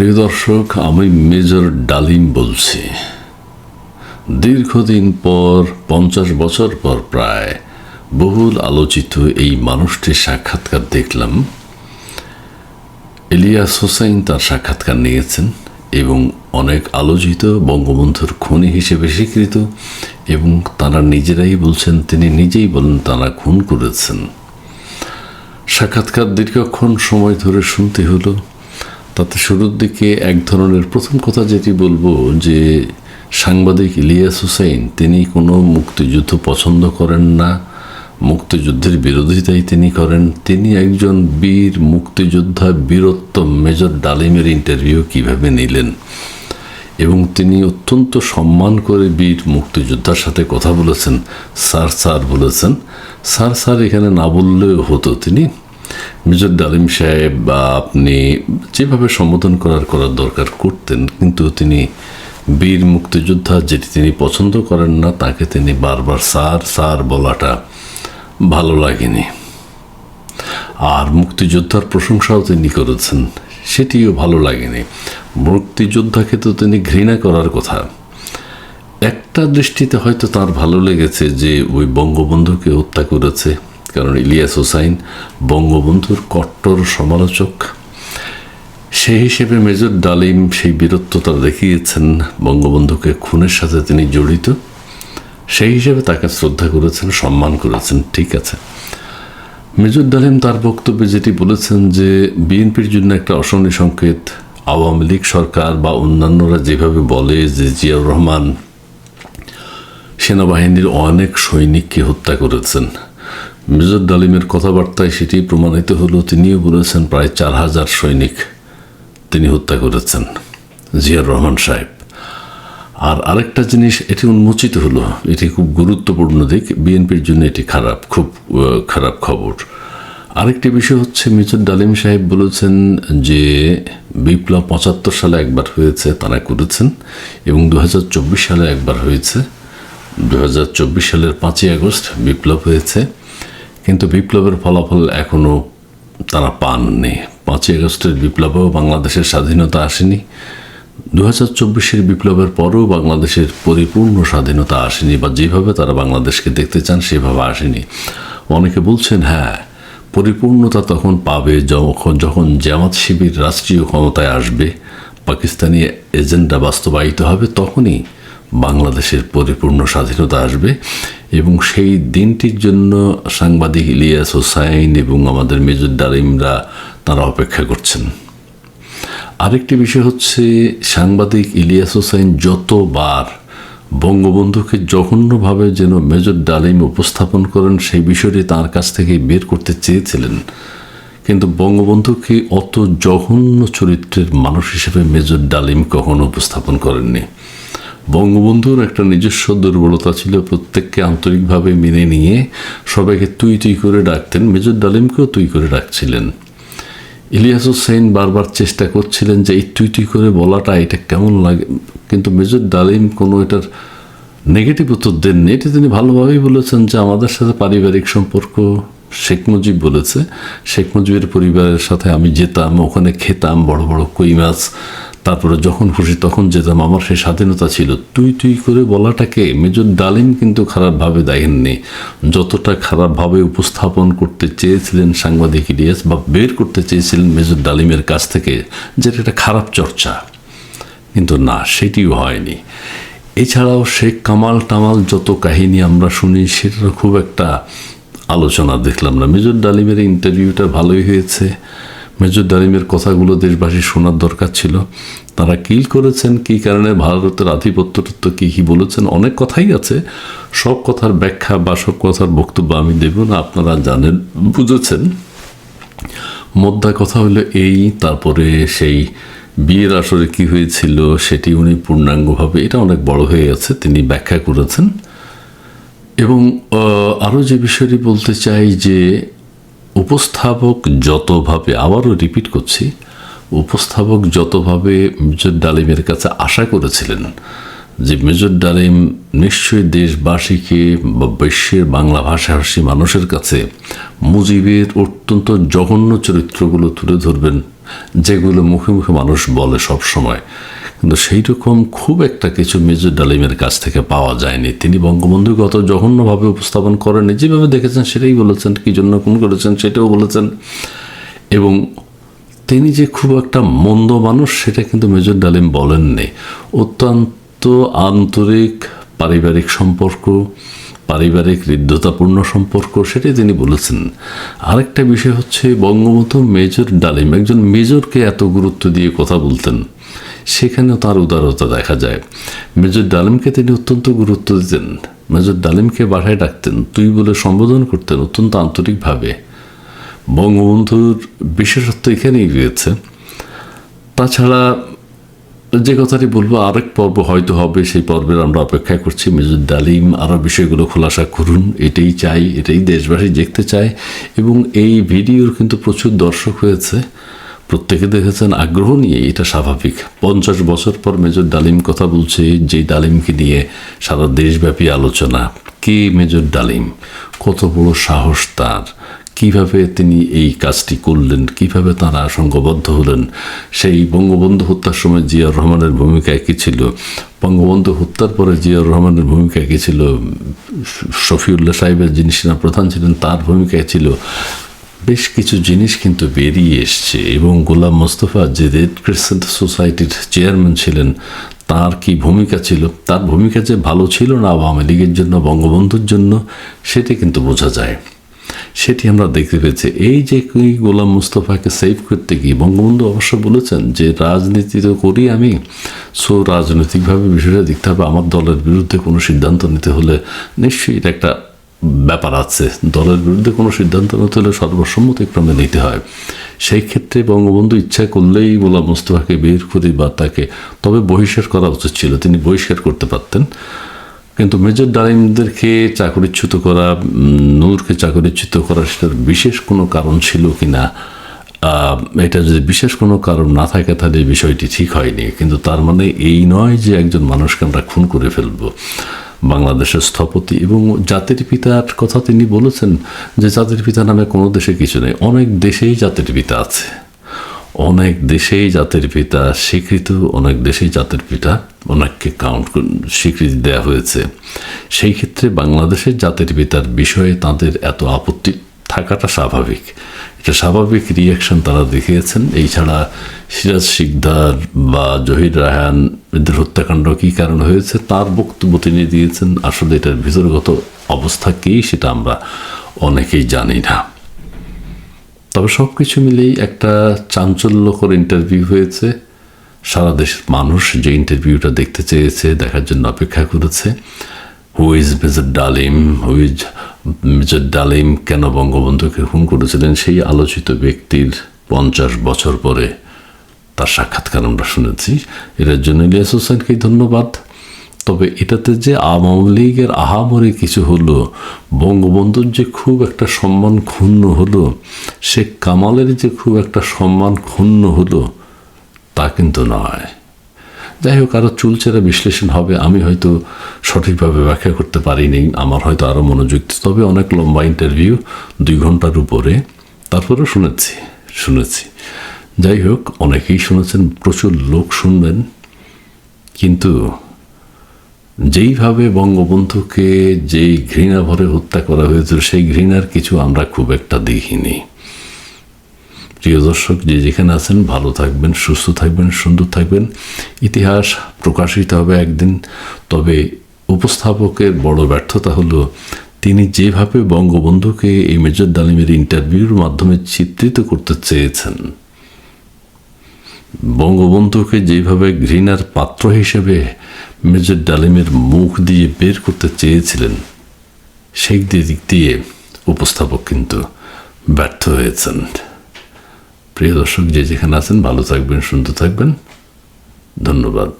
প্রিয় দর্শক, আমি মেজর ডালিম বলছি। দীর্ঘদিন পর, পঞ্চাশ বছর পর প্রায়, বহুল আলোচিত এই মানুষটির সাক্ষাৎকার দেখলাম। ইলিয়াস হোসাইন তার সাক্ষাৎকার নিয়েছেন এবং অনেক আলোচিত বঙ্গবন্ধুর খুনি হিসেবে স্বীকৃত এবং তারা নিজেরাই বলছেন, তিনি নিজেই বলেন তারা খুন করেছেন। সাক্ষাৎকার দীর্ঘক্ষণ সময় ধরে শুনতে হলো। তাতে শুরুর দিকে এক ধরনের প্রথম কথা যেটি বলব যে সাংবাদিক ইলিয়াস হুসাইন, তিনি কোনো মুক্তিযুদ্ধ পছন্দ করেন না। মুক্তিযুদ্ধের বিরোধিতাই তিনি করেন। তিনি একজন বীর মুক্তিযোদ্ধা, বীরত্ব মেজর ডালিমের ইন্টারভিউ কীভাবে নিলেন? এবং তিনি অত্যন্ত সম্মান করে বীর মুক্তিযোদ্ধার সাথে কথা বলেছেন। স্যার স্যার বলেছেন। স্যার স্যার এখানে না বললেও হতো। তিনি মেজর ডালিম সাহেব বা আপনি যেভাবে সম্বোধন করার করার দরকার করতেন, কিন্তু তিনি বীর মুক্তিযোদ্ধা যেটি তিনি পছন্দ করেন না, তাকে তিনি বারবার স্যার স্যার বলাটা ভালো লাগেনি। আর মুক্তিযোদ্ধার প্রশংসাও তিনি করেছেন, সেটিও ভালো লাগেনি। মুক্তিযোদ্ধাকে তো তিনি ঘৃণা করার কথা। একটা দৃষ্টিতে হয়তো তার ভালো লেগেছে যে ওই বঙ্গবন্ধুকে হত্যা করেছে। কারণ ইলিয়াস হোসাইন বঙ্গবন্ধুর কট্টর সমালোচক। সেই হিসেবে মেজর ডালিম সেই বীরত্বতা দেখিয়েছেন বঙ্গবন্ধুকে, খুনের সাথে তিনি জড়িত। সেই হিসেবে তাকে শ্রদ্ধা করেছেন, সম্মান করেছেন, ঠিক আছে। মেজর ডালিম তার বক্তব্যে যেটি বলেছেন যে, বিএনপির জন্য একটা অশনি সংকেত, আওয়ামী লীগ সরকার বা অন্যান্যরা যেভাবে বলে যে জিয়াউর রহমান সেনাবাহিনীর অনেক সৈনিককে হত্যা করেছেন। মেজর ডালিমের কথাবার্তায় সেটি প্রমাণিত হলো, তিনিও বলেছেন প্রায় চার হাজার সৈনিক তিনি হত্যা করেছেন, জিয়ার রহমান সাহেব। আর আরেকটা জিনিস এটি উন্মোচিত হলো, এটি খুব গুরুত্বপূর্ণ দিক, বিএনপির জন্য এটি খারাপ, খুব খারাপ খবর। আরেকটি বিষয় হচ্ছে মেজর ডালিম সাহেব বলেছেন যে বিপ্লব পঁচাত্তর সালে একবার হয়েছে, তারা করেছেন, এবং দু হাজার চব্বিশ সালে একবার হয়েছে। দু হাজার চব্বিশ সালের পাঁচই আগস্ট বিপ্লব হয়েছে। কিন্তু বিপ্লবের ফলাফল এখনও তারা পাননি। পাঁচই আগস্টের বিপ্লবেও বাংলাদেশের স্বাধীনতা আসেনি। দু হাজার চব্বিশের বিপ্লবের পরেও বাংলাদেশের পরিপূর্ণ স্বাধীনতা আসেনি বা যেভাবে তারা বাংলাদেশকে দেখতে চান, সেভাবে আসেনি। অনেকে বলছেন হ্যাঁ পরিপূর্ণতা তখন পাবে যখন যখন জামাত শিবির রাষ্ট্রীয় ক্ষমতায় আসবে, পাকিস্তানি এজেন্ডা বাস্তবায়িত হবে, তখনই বাংলাদেশের পরিপূর্ণ স্বাধীনতা আসবে এবং সেই দিনটির জন্য সাংবাদিক ইলিয়াস হোসাইন এবং আমাদের মেজর ডালিমরা তারা অপেক্ষা করছেন। আরেকটি বিষয় হচ্ছে সাংবাদিক ইলিয়াস হোসাইন যতবার বঙ্গবন্ধুকে জঘন্যভাবে যেন মেজর ডালিম উপস্থাপন করেন, সেই বিষয়টি তার কাছ থেকে বের করতে চেয়েছিলেন। কিন্তু বঙ্গবন্ধুকে অত জঘন্য চরিত্রের মানুষ হিসেবে মেজর ডালিম কখনো উপস্থাপন করেননি। বঙ্গবন্ধুর একটা নিজস্ব দুর্বলতা ছিল প্রত্যেককে আন্তরিকভাবে মেনে নিয়ে সবাইকে তুই তুই করে ডাকতেন। মেজর ডালিমকেও তুই করে ডাকছিলেন। ইলিয়াস হোসেন বারবার চেষ্টা করছিলেন যে এই তুই তুই করে বলাটা এটা কেমন লাগে, কিন্তু মেজর ডালিম কোনো এটার নেগেটিভ উত্তর দেননি। এটা তিনি ভালোভাবেই বলেছেন যে আমাদের সাথে পারিবারিক সম্পর্ক, শেখ মুজিব বলেছে, শেখ মুজিবের পরিবারের সাথে আমি যেতাম, ওখানে খেতাম, বড় বড় কই মাছ তারপরে যখন খুশি তখন যেতাম। আমার সেই স্বাধীনতা ছিল। তুই তুই করে বলাটাকে মেজর ডালিম কিন্তু খারাপভাবে দেখেননি। যতটা খারাপভাবে উপস্থাপন করতে চেয়েছিলেন সাংবাদিক ইলিয়াস বা বের করতে চেয়েছিলেন মেজর ডালিমের কাছ থেকে যেটা একটা খারাপ চর্চা। কিন্তু না, সেটিও হয়নি। এছাড়াও শেখ কামাল টামাল যত কাহিনী আমরা শুনি সেটার খুব একটা আলোচনা দেখলাম না। মেজর ডালিমের ইন্টারভিউটা ভালোই হয়েছে। মেজর ডালিমের কথাগুলো দেশবাসী শোনার দরকার ছিল। তারা কিল করেছেন, কী কারণে ভারতের আধিপত্যতত্ত্ব কী কী বলেছেন, অনেক কথাই আছে। সব কথার ব্যাখ্যা বা সব কথার বক্তব্য আমি দেব না, আপনারা জানেন, বুঝেছেন। মোদ্দা কথা হলো এই, তারপরে সেই বিয়ের আসরে কি হয়েছিল সেটি উনি পূর্ণাঙ্গভাবে, এটা অনেক বড় হয়ে গেছে, তিনি ব্যাখ্যা করেছেন। এবং আরও যে বিষয়টি বলতে চাই যে উপস্থাপক যতভাবে, আবারও রিপিট করছি, উপস্থাপক যতভাবে মেজর ডালিমের কাছে আশা করেছিলেন যে মেজর ডালিম নিশ্চয়ই দেশবাসীকে বা বিশ্বের বাংলা ভাষাভাষী মানুষের কাছে মুজিবের অত্যন্ত জঘন্য চরিত্রগুলো তুলে ধরবেন, যেগুলো মুখে মুখে মানুষ বলে সব সময় কিন্তু সেই রকম খুব একটা কিছু মেজর ডালিমের কাছ থেকে পাওয়া যায়নি। তিনি বঙ্গবন্ধুকে অত জঘন্যভাবে উপস্থাপন করেননি। যেভাবে দেখেছেন, সেটাই বলেছেন, কী জন্য কোন করেছেন, সেটাও বলেছেন। এবং তিনি যে খুব একটা মন্দ মানুষ, সেটা কিন্তু মেজর ডালিম বলেননি। অত্যন্ত আন্তরিক পারিবারিক সম্পর্ক, পারিবারিক হৃদ্যতাপূর্ণ সম্পর্ক, সেটাই তিনি বলেছেন। আরেকটা বিষয় হচ্ছে, বঙ্গবন্ধু মেজর ডালিম একজন মেজরকে এত গুরুত্ব দিয়ে কথা বলতেন। সেখানেও তার উদারতা দেখা যায়। মেজর ডালিমকে তিনি অত্যন্ত গুরুত্ব দিতেন। মেজর ডালিমকে বাসায় ডাকতেন, তুই বলে সম্বোধন করতেন অত্যন্ত আন্তরিকভাবে। বঙ্গবন্ধুর বিশেষত্ব এখানেই রয়েছে। তাছাড়া যে কথাটি বলব, আরেক পর্ব হয়তো হবে, সেই পর্বের আমরা অপেক্ষা করছি। মেজর ডালিম আরও বিষয়গুলো খোলাসা করুন। এটাই চাই, এটাই দেশবাসী দেখতে চায় এবং এই ভিডিওর কিন্তু প্রচুর দর্শক হয়েছে। প্রত্যেকে দেখেছেন আগ্রহ নিয়ে এটা স্বাভাবিক। পঞ্চাশ বছর পর মেজর ডালিম কথা বলছে যে ডালিমকে নিয়ে সারা দেশব্যাপী আলোচনা। কে মেজর ডালিম? কত বড় সাহস তার। কীভাবে তিনি এই কাজটি করলেন, কীভাবে তারা সংঘবদ্ধ হলেন? সেই বঙ্গবন্ধু হত্যার সময় জিয়াউর রহমানের ভূমিকা কী ছিল। বঙ্গবন্ধু হত্যার পরে জিয়াউর রহমানের ভূমিকা কী ছিল। শফিউল্লাহ সাহেবের যিনি সেনা প্রধান ছিলেন, তার ভূমিকা ছিল। বেশ কিছু জিনিস কিন্তু বেরিয়ে এসছে এবং গোলাম মোস্তফা যে রেড ক্রিসেন্ট সোসাইটির চেয়ারম্যান ছিলেন, তার কি ভূমিকা ছিল? তার ভূমিকা যে ভালো ছিল না আওয়ামী লীগের জন্য, বঙ্গবন্ধুর জন্য, সেটি কিন্তু বোঝা যায়। সেটি আমরা দেখতে পেয়েছি। এই যে কি গোলাম মুস্তফাকে সেভ করতে গিয়ে বঙ্গবন্ধু অবশ্য বলেছেন যে, রাজনীতি তো করি আমি সো রাজনৈতিকভাবে বিষয়টা দেখতে হবে। আমার দলের বিরুদ্ধে কোনো সিদ্ধান্ত নিতে হলে নিশ্চয়ই এটা একটা ব্যাপার আছে। দলের বিরুদ্ধে কোনো সিদ্ধান্ত নিতে হলে সর্বসম্মতিক্রমে নিতে হয়। সেই ক্ষেত্রে বঙ্গবন্ধু ইচ্ছা করলেই গোলাম মুস্তফাকে বের করি বা তাকে, তবে বহিষ্কার করা উচিত ছিল, তিনি বহিষ্কার করতে পারতেন। কিন্তু মেজর ডালিমদেরকে চাকরিচ্যুত করা নূরকে চাকরিচ্যুত করা সেটার বিশেষ কোনো কারণ ছিল কি না এটা যদি বিশেষ কোনো কারণ না থাকে তাহলে বিষয়টি ঠিক হয়নি। কিন্তু তার মানে এই নয় যে একজন মানুষকে আমরা খুন করে ফেলব। বাংলাদেশের স্থপতি এবং জাতির পিতার কথা তিনি বলেছেন যে জাতির পিতা নামে কোনো দেশে কিছু নেই। অনেক দেশেই জাতির পিতা আছে। অনেক দেশেই জাতির পিতা স্বীকৃত, অনেক দেশেই জাতির পিতা অনেককে কাউন্ট স্বীকৃতি দেওয়া হয়েছে। সেই ক্ষেত্রে বাংলাদেশের জাতির পিতার বিষয়ে তাদের এত আপত্তি থাকাটা স্বাভাবিক। এটা স্বাভাবিক রিয়াকশন তারা দেখিয়েছেন। এই ছাড়া সিরাজ শিকদার বা জহির রায়হান এদের হত্যাকাণ্ড কী কারণ হয়েছে তার বক্তব্য তিনি দিয়েছেন। আসলে এটার ভিতরগত অবস্থা কী সেটা আমরা অনেকেই জানি না। তবে সব কিছু মিলেই একটা চাঞ্চল্যকর ইন্টারভিউ হয়েছে। সারা দেশের মানুষ যে ইন্টারভিউটা দেখতে চেয়েছে, দেখার জন্য অপেক্ষা করেছে। Who's major Dalim who's major Dalim কেন বঙ্গবন্ধুকে খুন করেছিলেন? সেই আলোচিত ব্যক্তির পঞ্চাশ বছর পরে তার সাক্ষাৎকার আমরা শুনেছি। এটার জন্য ইলিয়াস হোসেনকে ধন্যবাদ। তবে এটাতে যে আওয়ামী লীগের আহামরি কিছু হলো, বঙ্গবন্ধুর যে খুব একটা সম্মান ক্ষুণ্ণ হলো, শেখ কামালের যে খুব একটা সম্মান ক্ষুণ্ণ হলো, তা কিন্তু নয়। যাই হোক আরও চুলচেরা বিশ্লেষণ হবে। আমি হয়তো সঠিকভাবে ব্যাখ্যা করতে পারিনি আমার হয়তো আরও মনোযোগ তবে অনেক লম্বা ইন্টারভিউ দুই ঘণ্টার উপরে। তারপরেও শুনেছি শুনেছি। যাই হোক, অনেকেই শুনেছেন, প্রচুর লোক শুনবেন। কিন্তু যেইভাবে বঙ্গবন্ধুকে যেই ঘৃণা ভরে হত্যা করা হয়েছিল, সেই ঘৃণার কিছু আমরা খুব একটা দেখিনি। প্রিয় দর্শক, যে যেখানে আছেন, ভালো থাকবেন, সুস্থ থাকবেন, সুন্দর থাকবেন। ইতিহাস প্রকাশিত হবে একদিন, তবে উপস্থাপকের বড় ব্যর্থতা হলো, তিনি যেভাবে বঙ্গবন্ধুকে এই মেজর ডালিমের ইন্টারভিউর মাধ্যমে চিত্রিত করতে চেয়েছেন। বঙ্গবন্ধুকে যেভাবে ঘৃণার পাত্র হিসেবে মেজর ডালিমের মুখ দিয়ে বের করতে চেয়েছিলেন, সেই দিক দিয়ে উপস্থাপক কিন্তু ব্যর্থ হয়েছেন। প্রিয় দর্শক যে যেখানে আছেন ভালো থাকবেন সুন্দর থাকবেন। ধন্যবাদ।